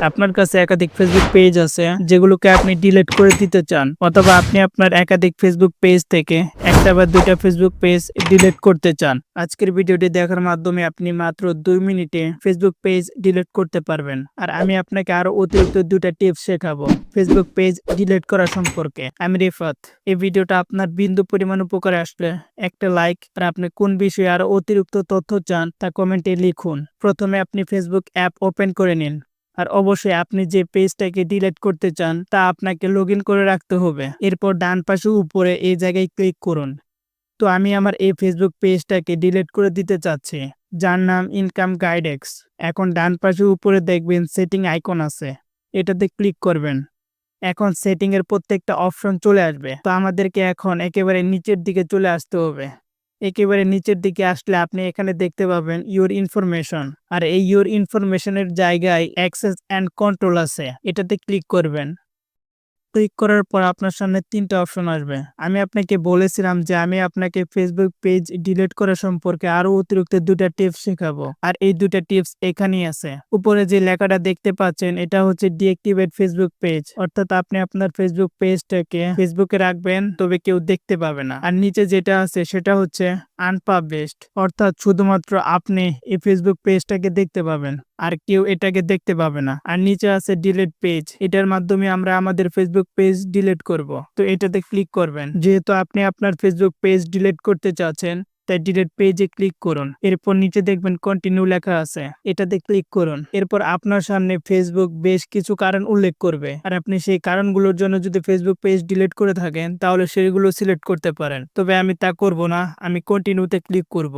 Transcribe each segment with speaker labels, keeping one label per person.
Speaker 1: আপনার কাছে একাধিক ফেসবুক পেজ আছে, যেগুলোকে আপনি ডিলিট করে দিতে চান, অথবা আপনি আপনার একাধিক ফেসবুক পেজ থেকে একটা বা দুইটা ফেসবুক পেজ ডিলিট করতে চান। আজকের ভিডিওটি দেখার মাধ্যমে আপনি মাত্র দুই মিনিটে ফেসবুক পেজ ডিলিট করতে পারবেন। আর আমি আপনাকে আরও অতিরিক্ত দুটা টিপস শেখাবো ফেসবুক পেজ ডিলিট করা সম্পর্কে। আমি রিফাত। এই ভিডিওটা আপনার বিন্দু পরিমাণ উপকারে আসলে একটা লাইক আর আপনি কোন বিষয়ে আরও অতিরিক্ত তথ্য চান তা কমেন্টে লিখুন। প্রথমে আপনি ফেসবুক অ্যাপ ওপেন করে নিন। আর অবশ্যই আপনি যে পেজটাকে ডিলিট করতে চান, তা আপনাকে লগ করে রাখতে হবে। এরপর ডান পাশে উপরে এই জায়গায় ক্লিক করুন। তো আমি আমার এই ফেসবুক পেজটাকে ডিলিট করে দিতে চাচ্ছি। যার নাম ইনকাম গাইডেক্স এখন ডান পাশে উপরে দেখবেন সেটিং আইকন আছে। এটাতে ক্লিক করবেন। এখন সেটিং এর প্রত্যেকটা অপশন চলে আসবে। তো আমাদেরকে এখন একেবারে নিচের দিকে চলে আসতে হবে। একেবারে নিচের দিকে আসলে আপনি এখানে দেখতে পাবেন ইউর ইনফরমেশন আর এই ইউর ইনফরমেশনের জায়গায় অ্যাক্সেস অ্যান্ড কন্ট্রোল আছে। এটাতে ক্লিক করবেন। ক্লিক করার পর আপনার সামনে তিনটা অপশন আসবে। আমি আপনাকে বলেছিলাম যে আমি আপনাকে ফেসবুক পেজ ডিলিট করা সম্পর্কে আরও অতিরিক্ত দুটা টিপস শেখাবো। আর এই দুটা টিপস এখানেই আছে। উপরে যে লেখাটা দেখতে পাচ্ছেন, এটা হচ্ছে ডিএক্টিভেট ফেসবুক পেজ অর্থাৎ আপনি আপনার ফেসবুক পেজটাকে ফেসবুকে রাখবেন, তবে কেউ দেখতে পাবে না। আর নিচে যেটা আছে, সেটা হচ্ছে আনপাবলিশড অর্থাৎ শুধুমাত্র আপনি এই ফেসবুক পেজটাকে দেখতে পাবেন। আর কেউ এটাকে দেখতে পাবে না। আর নিচে আছে ডিলেট পেজ এটার মাধ্যমে আমরা আমাদের ফেসবুক পেজ ডিলেট করব। তো এটাতে ক্লিক করবেন। যেহেতু আপনি আপনার ফেসবুক পেজ ডিলিট করতে চাচ্ছেন, তাই ডিলিট পেজে ক্লিক করুন। এরপর নিচে দেখবেন কন্টিনিউ লেখা আছে। এটাতে ক্লিক করুন। এরপর আপনার সামনে ফেসবুক বেশ কিছু কারণ উল্লেখ করবে। আর আপনি সেই কারণগুলোর জন্য যদি ফেসবুক পেজ ডিলিট করে থাকেন, তাহলে সেগুলো সিলেক্ট করতে পারেন। তবে আমি তা করব না। আমি কন্টিনিউতে ক্লিক করব।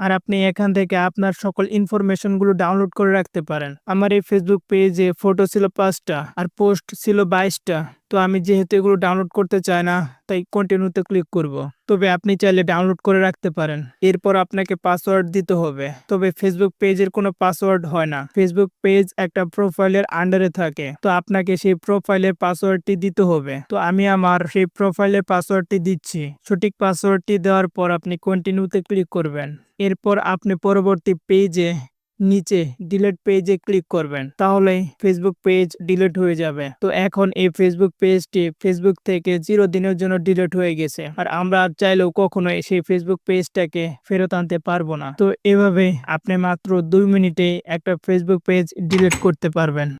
Speaker 1: আর আপনি এখান থেকে আপনার সকল ইনফরমেশনগুলো ডাউনলোড করে রাখতে পারেন। আমার এই ফেসবুক পেজে ফটো ছিল পাঁচটা আর পোস্ট ছিল বাইশটা। তো আমি যেহেতু এগুলো ডাউনলোড করতে চাই না, তাই কন্টিনিউতে ক্লিক করব। তবে আপনি চাইলে ডাউনলোড করে রাখতে পারেন। এরপর আপনাকে পাসওয়ার্ড দিতে হবে। তবে ফেসবুক পেজের কোনো পাসওয়ার্ড হয় না। ফেসবুক পেজ একটা প্রোফাইলের আন্ডারে থাকে। তো আপনাকে সেই প্রোফাইলের পাসওয়ার্ডটি দিতে হবে। তো আমি আমার সেই প্রোফাইলের পাসওয়ার্ডটি দিচ্ছি। সঠিক পাসওয়ার্ডটি দেওয়ার পর আপনি কন্টিনিউতে ক্লিক করবেন। এরপর আপনি পরবর্তী পেজে নিচে ডিলেট পেজে ক্লিক করবেন। তাহলে ফেসবুক পেজ ডিলেট হয়ে যাবে। তো এখন এই ফেসবুক পেজটি ফেসবুক থেকে জিরো দিনের জন্য ডিলেট হয়ে গেছে। আর আমরা আর চাইলেও কখনো সেই ফেসবুক পেজটাকে ফেরত আনতে পারব না। তো এভাবে আপনি মাত্র দুই মিনিটে একটা ফেসবুক পেজ ডিলেট করতে পারবেন।